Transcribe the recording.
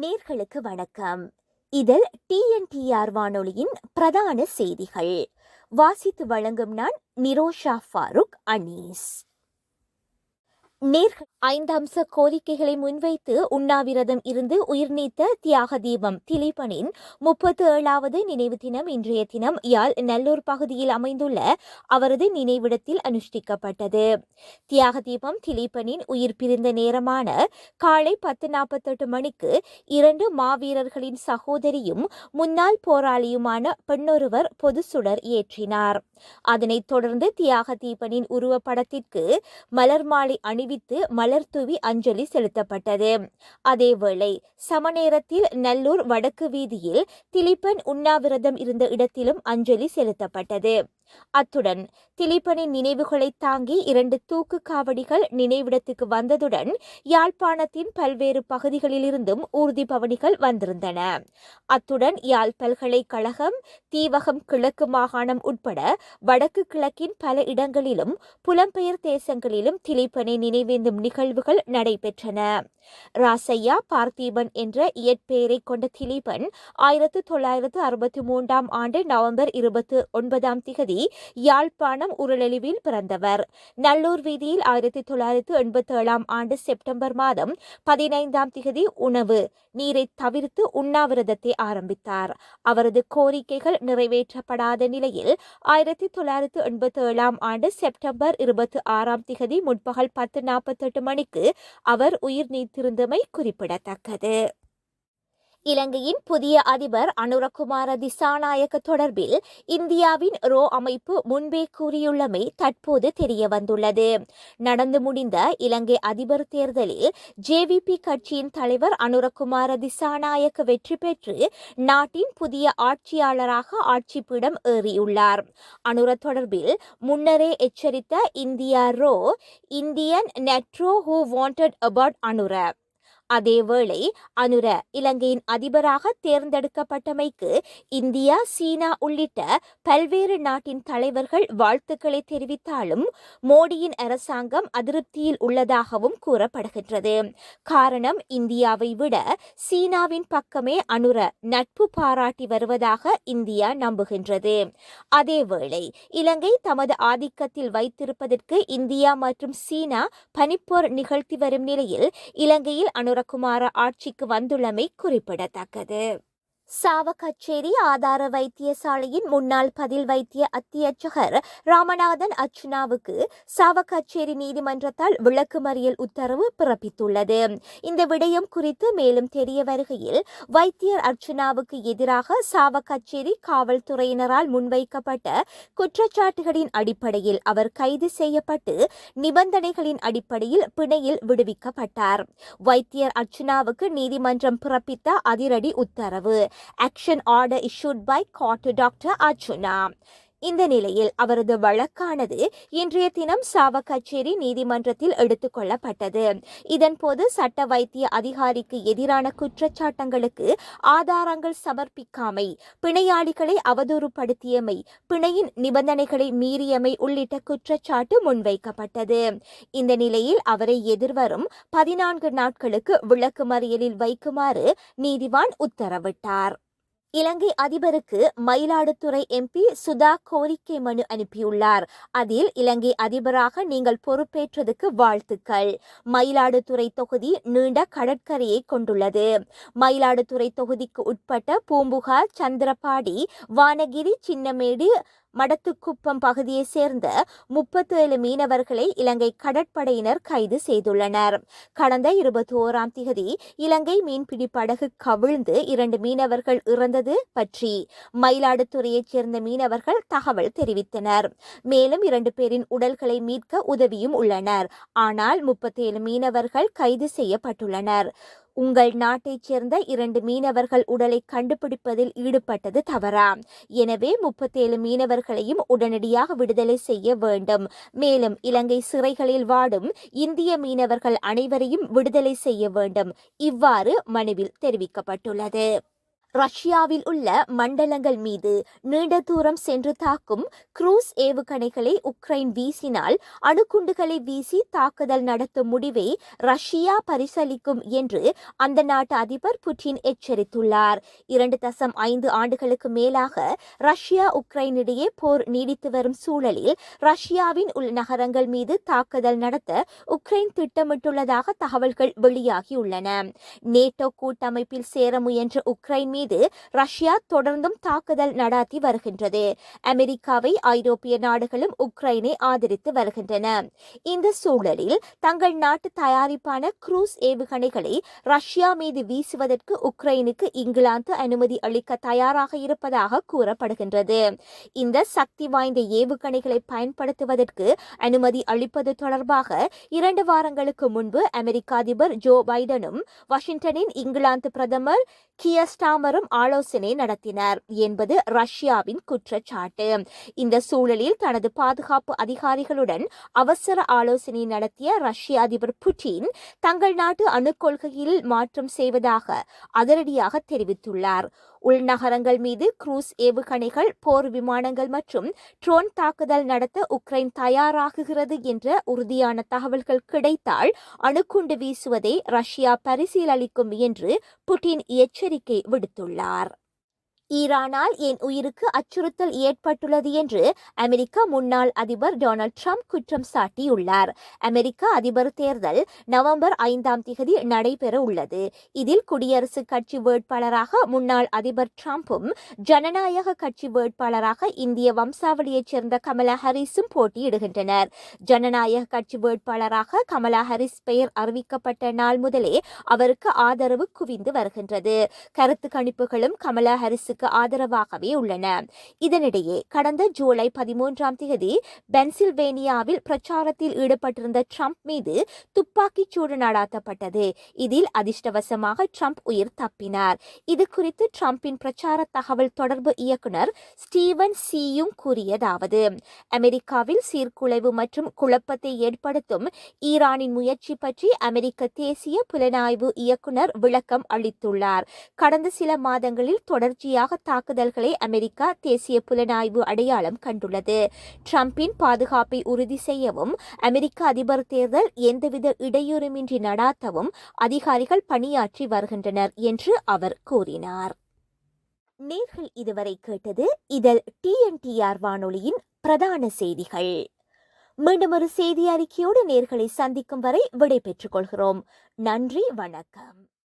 நேர்களுக்கு வணக்கம். இதில் டிஎன்டிஆர் வானொலியின் பிரதான செய்திகள். வாசித்து வழங்கும் நான் நிரோஷா ஃபாரூக் அனீஸ். நேர்கள் ஐந்து அம்ச கோரிக்கைகளை முன்வைத்து உண்ணாவிரதம் இருந்து உயிர் நீத்த தியாக தீபம் திலீபனின் முப்பத்து ஏழாவது நினைவு தினம் இன்றைய தினம் யாழ் நல்லூர் பகுதியில் அமைந்துள்ள அவரது நினைவிடத்தில் அனுஷ்டிக்கப்பட்டது. தியாக தீபம் திலீபனின் உயிர் பிரிந்த நேரமான காலை பத்து நாற்பத்தெட்டு மணிக்கு இரண்டு மாவீரர்களின் சகோதரியும் முன்னாள் போராளியுமான பெண்ணொருவர் பொது சுடர் ஏற்றினார். அதனைத் தொடர்ந்து தியாக தீபனின் உருவப்படத்திற்கு மலர் மாலை அணிவித்து மலர் தூவி அஞ்சலி செலுத்தப்பட்டது. அதேவேளை சமநேரத்தில் நல்லூர் வடக்கு வீதியில் திலீபன் உண்ணாவிரதம் இருந்த இடத்திலும் அஞ்சலி செலுத்தப்பட்டது. அத்துடன் திலீபனின் நினைவுகளை தாங்கி இரண்டு தூக்கு காவடிகள் நினைவிடத்துக்கு வந்ததுடன் யாழ்ப்பாணத்தின் பல்வேறு பகுதிகளிலிருந்தும் ஊர்தி பவனிகள் வந்திருந்தன. அத்துடன் யாழ் பல்கலைக்கழகம் தீவகம் கிழக்கு மாகாணம் உட்பட வடக்கு கிழக்கின் பல இடங்களிலும் புலம்பெயர் தேசங்களிலும் திலீபனை நினைவேந்தும் நிகழ்வுகள் நடைபெற்றன. ராசையா பார்த்தீபன் என்ற இயற்பெயரை கொண்ட திலீபன் ஆயிரத்து தொள்ளாயிரத்து அறுபத்தி மூன்றாம் ஆண்டு நவம்பர் இருபத்தி ஒன்பதாம் திகதி யாழ்ப்பாணம் உருளெளிவில் பிறந்தவர். நல்லூர் வீதியில் ஆயிரத்தி தொள்ளாயிரத்து எண்பத்தி ஏழாம் ஆண்டு செப்டம்பர் மாதம் பதினைந்தாம் திகதி உணவு நீரை தவிர்த்து உண்ணாவிரதத்தை ஆரம்பித்தார். அவரது கோரிக்கைகள் நிறைவேற்றப்படாத நிலையில் ஆயிரத்தி தொள்ளாயிரத்து எண்பத்தி ஏழாம் ஆண்டு செப்டம்பர் இருபத்தி ஆறாம் திகதி முற்பகல் பத்து நாற்பத்தெட்டு மணிக்கு அவர் உயிர் நீத்திருந்தமை குறிப்பிடத்தக்கது. இலங்கையின் புதிய அதிபர் அனுரகுமார திசாநாயக்க தொடர்பில் இந்தியாவின் ரோ அமைப்பு முன்பே கூறியுள்ளமை தற்போது தெரிய வந்துள்ளது நடந்து முடிந்த இலங்கை அதிபர் தேர்தலில் ஜேவிபி கட்சியின் தலைவர் அனுரகுமார திசாநாயக்க வெற்றி பெற்று நாட்டின் புதிய ஆட்சியாளராக ஆட்சிப்பீடம் ஏறியுள்ளார். அனுர தொடர்பில் முன்னரே எச்சரித்த இந்தியா ரோ இந்தியன் நெட்ரோ ஹூ வாண்டட் அபவுட் அனுர. அதேவேளை அனுர இலங்கையின் அதிபராக தேர்ந்தெடுக்கப்பட்டமைக்கு இந்தியா சீனா உள்ளிட்ட பல்வேறு நாட்டின் தலைவர்கள் வாழ்த்துக்களை தெரிவித்தாலும் மோடியின் அரசாங்கம் அதிருப்தியில் உள்ளதாகவும் கூறப்படுகின்றது. காரணம் இந்தியாவை விட சீனாவின் பக்கமே அனுர நட்பு பாராட்டி வருவதாக இந்தியா நம்புகின்றது. அதேவேளை இலங்கை தமது ஆதிக்கத்தில் வைத்திருப்பதற்கு இந்தியா மற்றும் சீனா பனிப்போர் நிகழ்த்தி வரும் நிலையில் இலங்கையில் அனுர குமார ஆட்சிக்கு வந்துள்ளமை குறிப்பிடத்தக்கது. சாவகச்சேரி ஆதார வைத்தியசாலையின் முன்னாள் பதில் வைத்திய அத்தியட்சகர் ராமநாதன் அர்ச்சுனாவுக்கு சாவகச்சேரி நீதிமன்றத்தால் விளக்குமறியல் உத்தரவு பிறப்பித்துள்ளது. இந்த விடயம் குறித்து மேலும் தெரிய வருகையில் வைத்தியர் அர்ச்சனாவுக்கு எதிராக சாவகச்சேரி காவல்துறையினரால் முன்வைக்கப்பட்ட குற்றச்சாட்டுகளின் அடிப்படையில் அவர் கைது செய்யப்பட்டு நிபந்தனைகளின் அடிப்படையில் பிணையில் விடுவிக்கப்பட்டார். வைத்தியர் அர்ச்சனாவுக்கு நீதிமன்றம் பிறப்பித்த அதிரடி உத்தரவு. action order issued by court to Dr. Arjuna. இந்த நிலையில் அவரது வழக்கானது இன்றைய தினம் சாவகச்சேரி நீதிமன்றத்தில் எடுத்துக்கொள்ளப்பட்டது இதன்போது சட்ட வைத்திய அதிகாரிக்கு எதிரான குற்றச்சாட்டங்களுக்கு ஆதாரங்கள் சமர்ப்பிக்காமை பிணையாளிகளை அவதூறுப்படுத்தியமை பிணையின் நிபந்தனைகளை மீறியமை உள்ளிட்ட குற்றச்சாட்டு முன்வைக்கப்பட்டது. இந்த நிலையில் அவரை எதிர்வரும் பதினான்கு நாட்களுக்கு விளக்குமறியலில் வைக்குமாறு நீதிவான் உத்தரவிட்டார். இலங்கை அதிபருக்கு மயிலாடுதுறை எம்பி சுதா கோரிக்கை மனு அனுப்பியுள்ளார். அதில் இலங்கை அதிபராக நீங்கள் பொறுப்பேற்றதுக்கு வாழ்த்துக்கள். மயிலாடுதுறை தொகுதி நீண்ட கடற்கரையை கொண்டுள்ளது. மயிலாடுதுறை தொகுதிக்கு உட்பட்ட பூம்புகார் சந்திரபாடி வானகிரி சின்னமேடு மடத்துக்குப்பம் பகுதியைச் சேர்ந்த முப்பத்தி ஏழு மீனவர்களை இலங்கை கடற்படையினர் கைது செய்துள்ளனர். கடந்த இருபத்தி ஓராம் திகதி இலங்கை மீன்பிடி படகு கவிழ்ந்து இரண்டு மீனவர்கள் இறந்தது பற்றி மயிலாடுதுறையைச் சேர்ந்த மீனவர்கள் தகவல் தெரிவித்தனர். மேலும் இரண்டு பேரின் உடல்களை மீட்க உதவியும் உள்ளனர். ஆனால் முப்பத்தேழு மீனவர்கள் கைது செய்யப்பட்டுள்ளனர். உங்கள் நாட்டைச் சேர்ந்த இரண்டு மீனவர்கள் உடலை கண்டுபிடிப்பதில் ஈடுபட்டது தவறா? எனவே முப்பத்தேழு மீனவர்களையும் உடனடியாக விடுதலை செய்ய வேண்டும். மேலும் இலங்கை சிறைகளில் வாடும் இந்திய மீனவர்கள் அனைவரையும் விடுதலை செய்ய வேண்டும். இவ்வாறு மனுவில் தெரிவிக்கப்பட்டுள்ளது. ரஷ்யாவில் உள்ள மண்டலங்கள் மீது நீண்ட தூரம் சென்று தாக்கும் குரூஸ் ஏவுகணைகளை உக்ரைன் வீசினால் அணுகுண்டுகளை வீசி தாக்குதல் நடத்தும் முடிவை ரஷ்யா பரிசளிக்கும் என்று அந்த நாட்டு அதிபர் புட்டின் எச்சரித்துள்ளார். இரண்டு தசம் ஐந்து ஆண்டுகளுக்கு மேலாக ரஷ்யா உக்ரைன் இடையே போர் நீடித்து வரும் சூழலில் ரஷ்யாவின் உள் நகரங்கள் மீது தாக்குதல் நடத்த உக்ரைன் திட்டமிட்டுள்ளதாக தகவல்கள் வெளியாகியுள்ளன. நேட்டோ கூட்டமைப்பில் சேர முயன்ற உக்ரைன் மீது ரஷ்யா தொடர்ந்தும் தாக்குதல் நடாத்தி வருகின்றது. அமெரிக்காவை ஐரோப்பிய நாடுகளும் உக்ரைனை ஆதரித்து வருகின்றன. இந்த சூழலில் தங்கள் நாட்டு தயாரிப்பான குரூஸ் ஏவுகணைகளை ரஷ்யா மீது வீசுவதற்கு உக்ரைனுக்கு இங்கிலாந்து அனுமதி அளிக்க தயாராக இருப்பதாக கூறப்படுகின்றது. இந்த சக்தி வாய்ந்த ஏவுகணைகளை பயன்படுத்துவதற்கு அனுமதி அளிப்பது தொடர்பாக இரண்டு வாரங்களுக்கு முன்பு அமெரிக்க அதிபர் ஜோ பைடனும் வாஷிங்டனின் இங்கிலாந்து பிரதமர் கியஸ்டாமரும் ஆலோசனை நடத்தினர் என்பது ரஷ்யாவின் குற்றச்சாட்டு. இந்த சூழலில் தனது பாதுகாப்பு அதிகாரிகளுடன் அவசர ஆலோசனை நடத்திய ரஷ்ய அதிபர் புட்டின் தங்கள் நாட்டு அணுக்கொள்கையில் மாற்றம் செய்வதாக அதிரடியாக தெரிவித்துள்ளார். உள்நகரங்கள் மீது குரூஸ் ஏவுகணைகள் போர் விமானங்கள் மற்றும் ட்ரோன் தாக்குதல் நடத்த உக்ரைன் தயாராகுகிறது என்ற உறுதியான தகவல்கள் கிடைத்தால் அணுகுண்டு வீசுவதை ரஷ்யா பரிசீலளிக்கும் என்று புட்டின் எச்சரிக்கை விடுத்துள்ளார். ஈரானால் என் உயிருக்கு அச்சுறுத்தல் ஏற்பட்டுள்ளது என்று அமெரிக்க முன்னாள் அதிபர் டொனால்ட் ட்ரம்ப் குற்றம் சாட்டியுள்ளார். அமெரிக்க அதிபர் தேர்தல் நவம்பர் ஐந்தாம் தேதி நடைபெற உள்ளது. இதில் குடியரசுக் கட்சி வேட்பாளராக முன்னாள் அதிபர் ட்ரம்ப்பும் ஜனநாயக கட்சி வேட்பாளராக இந்திய வம்சாவளியைச் சேர்ந்த கமலா ஹாரிஸும் போட்டியிடுகின்றனர். ஜனநாயக கட்சி வேட்பாளராக கமலா ஹாரிஸ் பெயர் அறிவிக்கப்பட்ட நாள் முதலே அவருக்கு ஆதரவு குவிந்து வருகின்றது. கருத்து கணிப்புகளும் கமலா ஹாரிஸுக்கு அவருக்கு ஆதரவாகவே உள்ளன. இதனிடையே கடந்த ஜூலை பதிமூன்றாம் தேதி பென்சில்வேனியாவில் பிரச்சாரத்தில் ஈடுபட்டிருந்த ட்ரம்ப் மீது துப்பாக்கிச் சூடு நடாத்தப்பட்டது. இதில் அதிர்ஷ்டவசமாக ட்ரம்ப் உயிர் தப்பினார். இது குறித்து ட்ரம்பின் பிரச்சார தகவல் தொடர்பு இயக்குனர் ஸ்டீவன் சியும் கூறியதாவது அமெரிக்காவில் சீர்குலைவு மற்றும் குழப்பத்தை ஏற்படுத்தும் ஈரானின் முயற்சி பற்றி அமெரிக்க தேசிய புலனாய்வு இயக்குனர் விளக்கம் அளித்துள்ளார். கடந்த சில மாதங்களில் தொடர்ச்சியாக தாக்குதல்களை அமெரிக்கா தேசிய புலனாய்வு அடையாளம் கண்டுள்ளது. ட்ரம்பின் பாதுகாப்பை உறுதி செய்யவும் அமெரிக்க அதிபர் தேர்தல் எந்தவித இடையூறுமின்றி நடாத்தவும் அதிகாரிகள் பணியாற்றி வருகின்றனர் என்று அவர் கூறினார். நேர்கள் இதுவரை கேட்டது இதழ் டிஎன்டிஆர் வானொலியின் பிரதான செய்திகள். மீண்டும் ஒரு செய்தி அறிக்கையோடு நேர்களை சந்திக்கும் வரை விடை பெற்றுக் கொள்கிறோம். நன்றி வணக்கம்.